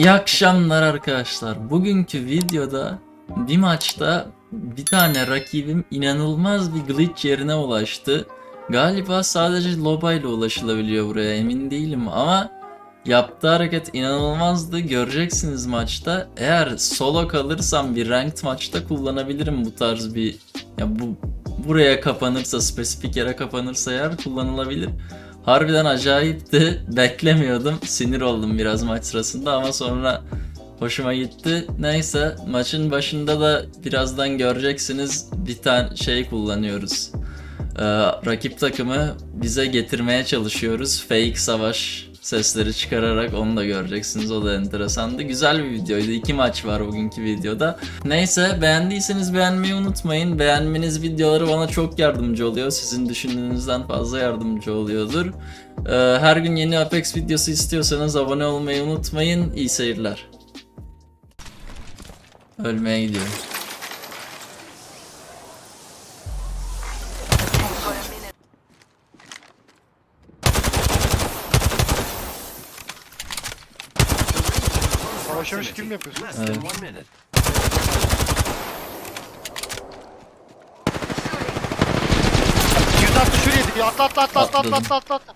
İyi akşamlar arkadaşlar. Bugünkü videoda bir maçta bir tane rakibim inanılmaz bir glitch yerine ulaştı. Galiba sadece Loba ile ulaşılabiliyor buraya emin değilim ama yaptığı hareket inanılmazdı. Göreceksiniz maçta. Eğer solo kalırsam bir ranked maçta kullanabilirim bu tarz bir ya bu buraya kapanırsa spesifik yere kapanırsa eğer kullanılabilir. Harbiden acayipti. Beklemiyordum. Sinir oldum biraz maç sırasında ama sonra hoşuma gitti. Neyse maçın başında da birazdan göreceksiniz bir tane şey kullanıyoruz. Ee, rakip takımı bize getirmeye çalışıyoruz. Fake savaş sesleri çıkararak onu da göreceksiniz. O da enteresandı. Güzel bir videoydu. İki maç var bugünkü videoda. Neyse beğendiyseniz beğenmeyi unutmayın. Beğenmeniz videoları bana çok yardımcı oluyor. Sizin düşündüğünüzden fazla yardımcı oluyordur. Ee, her gün yeni Apex videosu istiyorsanız abone olmayı unutmayın. İyi seyirler. Ölmeye gidiyorum. Savaşamış gibi mi yapıyorsun? Less than Evet. one minute. Yüz attı şuraya yedik ya. Atla atla atla atla atla Atladım. atla atla atla.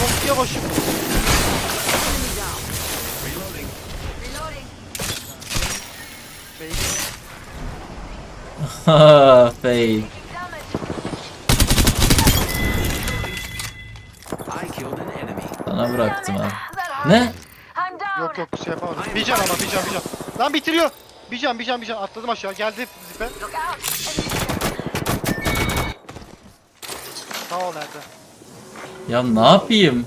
Çok yavaşım. Ha, fake. Bıraktım ha. Ne? Yok yok şey yapamadım. Bir can ama bir can bir can. Lan bitiriyor. Bir can bir can bir can. Atladım aşağı. Geldi zipe. Sağ ol nerede? Ya ne yapayım?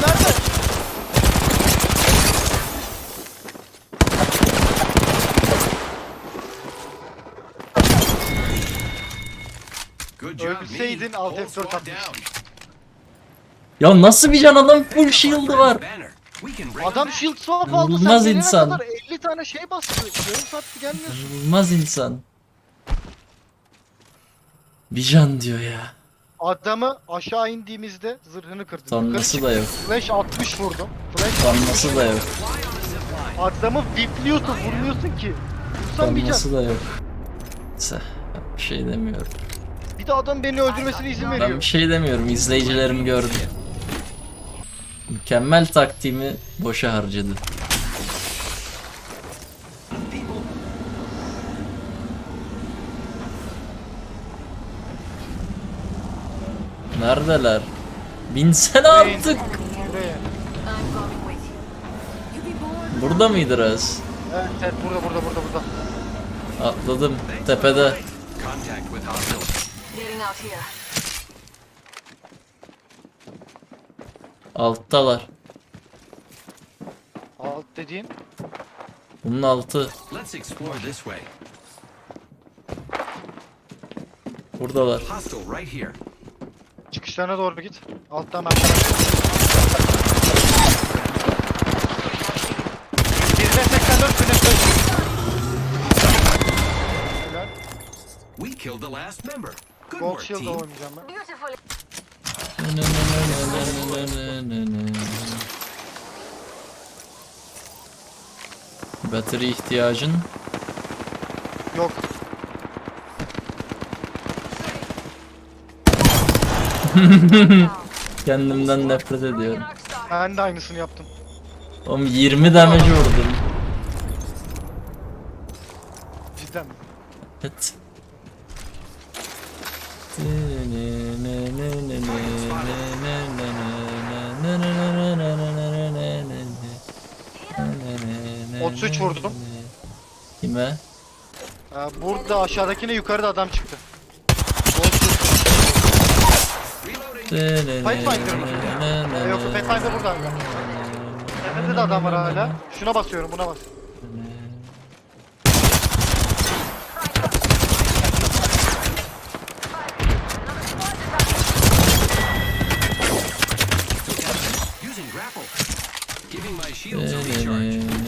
Nerede? Good job, me. Ölseydin alt Whole F4 squad atmış. down. Ya nasıl bir can adam full shield'ı var. Adam shield swap aldı. Sen Bulmaz gelene insan. kadar 50 tane şey bastı. Yarım saatte gelmiyorsun. Olmaz insan. Bir can diyor ya. Adamı aşağı indiğimizde zırhını kırdı. Tanrısı da yok. Flash 60 vurdum. Flash Tanrısı da yok. adamı vipliyorsun vurmuyorsun ki. Vursan bir can. Tanrısı da yok. Neyse, ben bir şey demiyorum. Bir de adam beni öldürmesine izin Ben bir veriyor. şey demiyorum. İzleyicilerim gördü. Mükemmel taktiğimi boşa harcadı. Neredeler? Binsene artık. Buraya. Burada mıydı Raz? Evet evet burada burada burada burada. Atladım. Tepede. Alttalar. Alt dediğin. Bunun altı. Let's explore this way. Buradalar. Hostile right here. Çıkışlarına doğru git. Alttan ben. Birine 84 birine 40. Helal. We killed the last member. Good Gold work, Shield'da team. oynayacağım ben. Battery ihtiyacın. Yok. Kendimden nefret ediyorum. Ben de aynısını yaptım. Oğlum 20 damage vurdum. Cidden mi? Evet. Otuz üç vurdum. Kime? Ee, burada aşağıdakine yukarıda adam çıktı. Pathfinder mı? Ee, yok Pathfinder burada. Tepede de adam var hala. Şuna basıyorum buna bas. Using grapple. Giving my shields a recharge.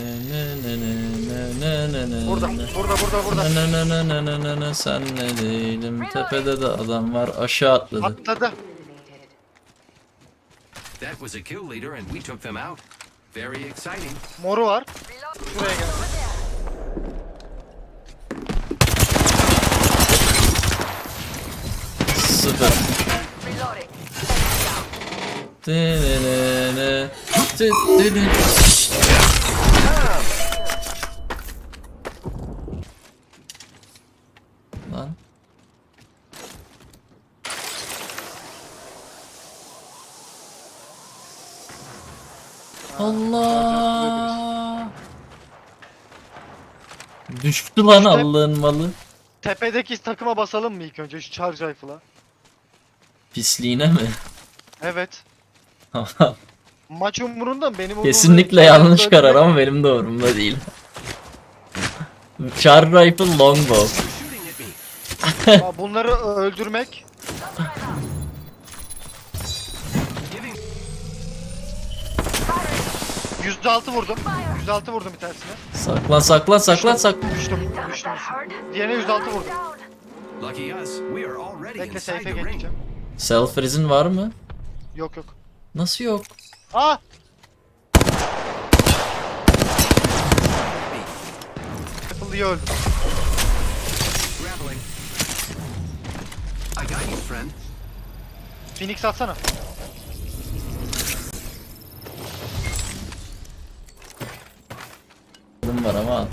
Burada burada burada Burada. Ne ne ne ne ne sen ne değilim. Tepede de adam var. Aşağı atladı. Atladı. That was a kill leader and we took them out. Very exciting. Moru var. Şuraya gel. Sıfır. Tı-nı-nı-nı. Tı-tı-nı. Lan. Düştü lan Allah'ın malı. Tepedeki takıma basalım mı ilk önce şu charge rifle'a? Pisliğine mi? Evet. Maç umurunda mı? Benim umurumda Kesinlikle değil. yanlış karar ama benim de umurumda değil. Char Rifle Longbow. Aa, Bunları öldürmek. 106 vurdum. 106 vurdum bir tanesine. Saklan saklan saklan saklan. Düştüm. Düştüm. Diğerine 106 vurdum. lucky us. We are already Bekle inside safe'e the ring. geçeceğim. Self Freeze'in var mı? Yok yok. Nasıl yok? Aa! Apple'lıya öldüm. Grappling. I got you, friend. Phoenix atsana. Adım var ama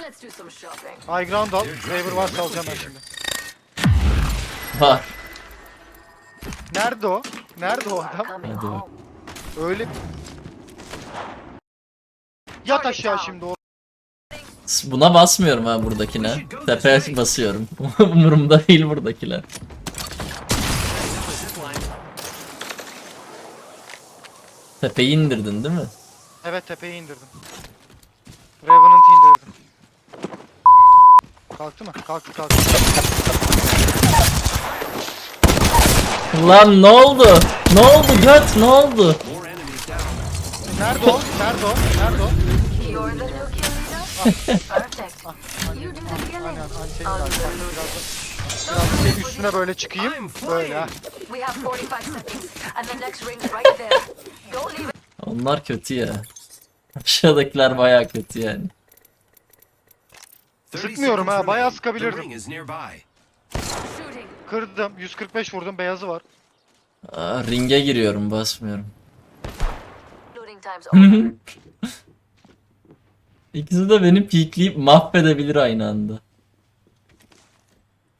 Let's do some shopping. High ground al. Raver varsa alacağım ben şimdi. var. Nerede o? Nerede o adam? Coming Hadi. home. Öyle... Yat aşağı şimdi o. Buna basmıyorum ha buradakine. Tepe basıyorum. Umurumda değil buradakiler. Tepeyi indirdin değil mi? Evet tepeyi indirdim. Revenant indirdim. Kalktı mı? Kalktı kalktı. Lan ne oldu? Ne oldu göt ne oldu? Nerede o? Nerede o? Nerede o? You're the new kill leader? Perfect. You do the killing. Aynen, senin I'll do da senin üstüne böyle çıkayım. Böyle ha. We have 45 seconds, and the next ring's right there. Don't leave it. Onlar kötü ya. Aşağıdakiler baya kötü yani. 30 Sıkmıyorum ha, bayağı sıkabilirdim. Kırdım. 145 vurdum. Beyazı var. Aa, ringe giriyorum basmıyorum. İkisi de beni peekleyip mahvedebilir aynı anda.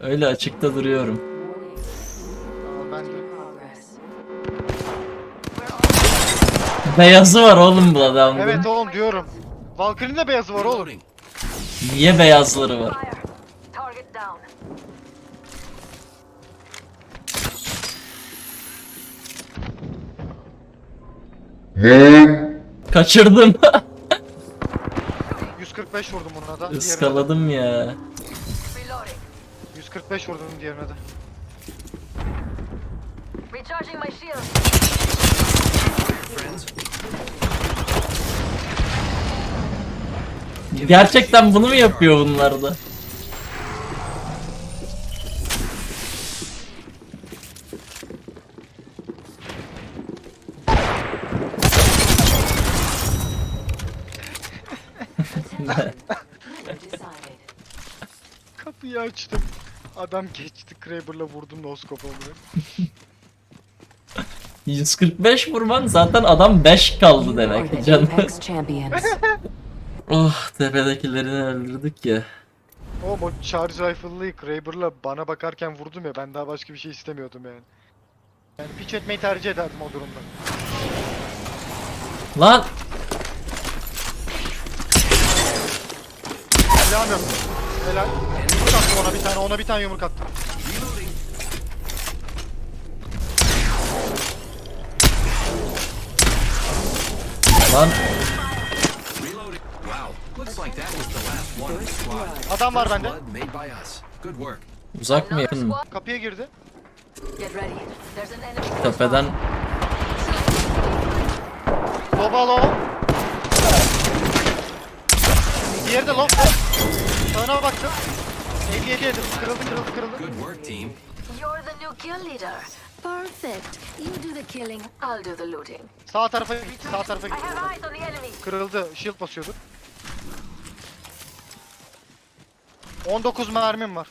Öyle açıkta duruyorum. Ben de. Beyazı var oğlum bu adamda. Evet oğlum diyorum. Valkyrie'nin de beyazı var oğlum. Niye beyazları var? Fire. Target down. Kaçırdım. 145 vurdum buna da. Iskaladım ya. Reloading. 145 vurdum diğerine de. Recharging my shield. Friends. Gerçekten bunu mu yapıyor bunlar da? Kapıyı açtım. Adam geçti. Kraber'la vurdum noskopa bunu. 145 vurman zaten adam 5 kaldı demek canım. Oh tepedekilerini öldürdük ya. O o charge rifle'lıyı Kraber'la bana bakarken vurdum ya ben daha başka bir şey istemiyordum yani. Yani piç etmeyi tercih ederdim o durumda. Lan yok. Helal. Attım ona bir tane, ona bir tane yumruk attım. Lan. Adam var bende. uzak mı yakın mı? Kapıya girdi. Tepeden by. Loba low. Diğeri de low. Sağına baktım. 57 yedim. Kırıldı kırıldı kırıldı. Good work, team. You're the new kill leader. Perfect. You do the killing, I'll do the looting. Sağ tarafa gitti. Sağ tarafa I gitti. have eyes on the enemy. Kırıldı. Shield basıyordu. 19 mermim var.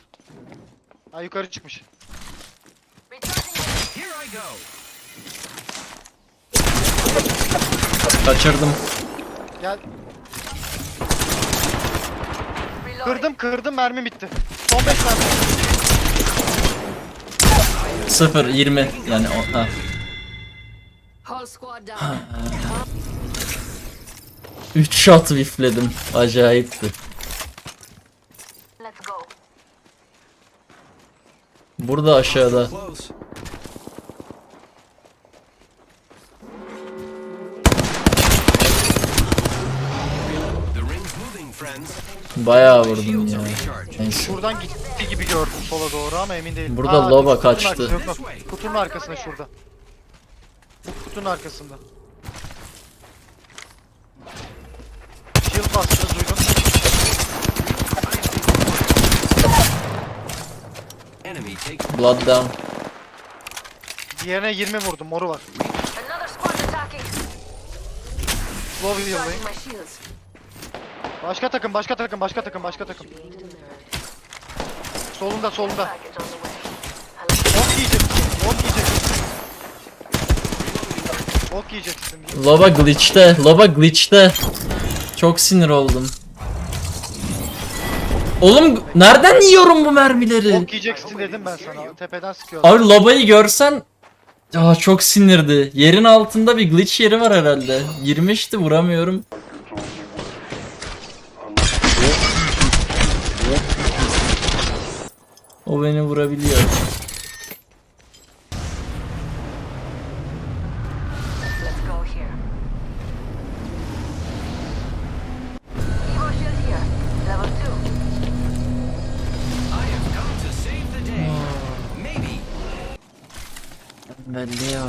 Ha yukarı çıkmış. Recharging it. Here I go. Kaçırdım. Gel. Kırdım kırdım mermi bitti. Son 5 mermi. 0 20 yani o, ha. Whole squad down. 3 shot whiffledim. Acayipti. Let's go. Burada aşağıda. Close. Bayağı vurdum ya. Neyse. Şuradan gitti gibi gördüm sola doğru ama emin değilim. Burada Aa, loba kutunun kaçtı. arkasında, Yok, yok. Kutunun arkasında şurada. Bu kutunun arkasında. Shield bastı duydum. Enemy take Blood down. Diğerine 20 vurdum moru var. Another squad attacking. Slow heal'layım. Charging my shields. Başka takım başka takım başka takım başka takım. Solunda solunda. Ok yiyeceksin. Ok yiyeceksin. Ok yiyeceksin. Loba glitch'te. Loba glitch'te. Çok sinir oldum. Oğlum nereden yiyorum bu mermileri? Ok yiyeceksin dedim ben sana. Tepeden sıkıyorlar. Abi Loba'yı görsen Aa, çok sinirdi. Yerin altında bir glitch yeri var herhalde. Girmişti vuramıyorum. The day. Maybe. Belleğe.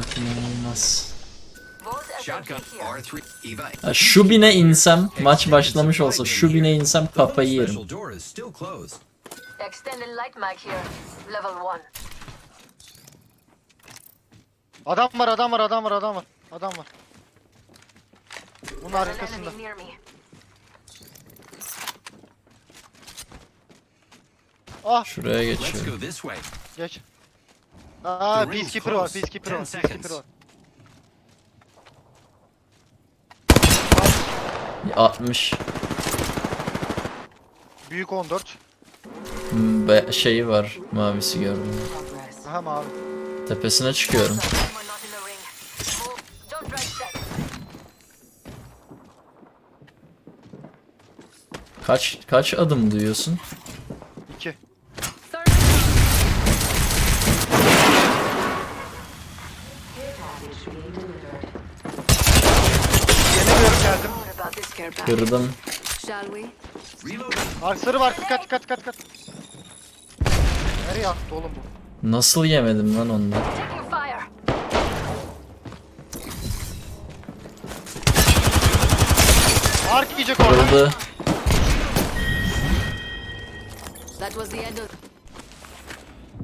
R3 Eva. Ya şu bine insem maç başlamış olsa şu bine insem kafayı yerim. Extended light mag here. Level 1. Adam var adam var adam var adam var. Adam var. Bunun arkasında. Ah Şuraya Let's geçiyor. go this way. geç. Aa Peacekeeper var. Peacekeeper var Peacekeeper var. 60 Büyük 14. be şeyi var. Mavisi gördüm. Aha mavi. Tepesine çıkıyorum. Kaç kaç adım duyuyorsun? 2. Third. Gelemiyorum geldim. Kırdım. Aksarı var dikkat dikkat dikkat dikkat. Nereye attı oğlum bu? Nasıl yemedim lan onu? Taking fire. Ark yiyecek orada. Kırıldı. That was the end of.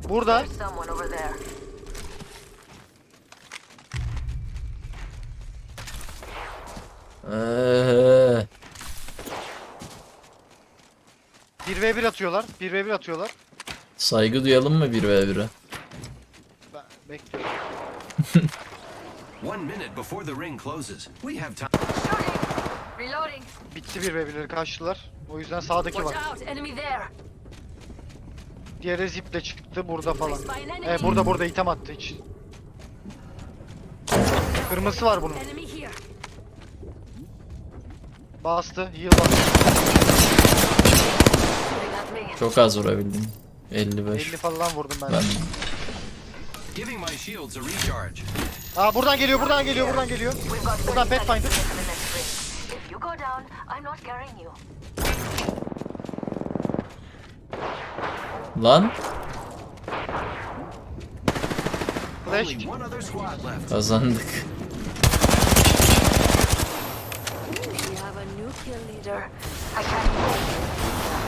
Burada. Someone over there. Eee, 1v1 atıyorlar. 1v1 atıyorlar. Saygı duyalım mı 1v1'e? Ben bekliyorum. One minute before the ring closes. We have time. Shooting. Reloading. Bitti 1v1'leri kaçtılar. O yüzden sağdaki var. Watch out. Enemy there. Diğeri ziple çıktı burada falan. Evet burada burada item attı hiç. Kırmızısı var bunun. Enemy here. Bastı. Heal bastı. Shooting at me. Çok az vurabildim. 55. 50 falan vurdum ben. Ben Giving my shields a recharge. Aa buradan geliyor buradan geliyor buradan geliyor. Buradan 30 seconds Pathfinder. to get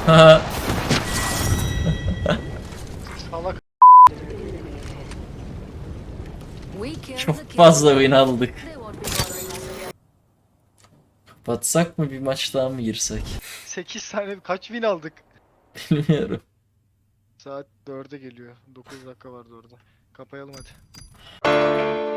to the fazla win aldık. Batsak mı bir maç daha mı girsek? 8 tane kaç win aldık? Bilmiyorum. Saat 4'e geliyor. 9 dakika vardı orada. Kapayalım hadi.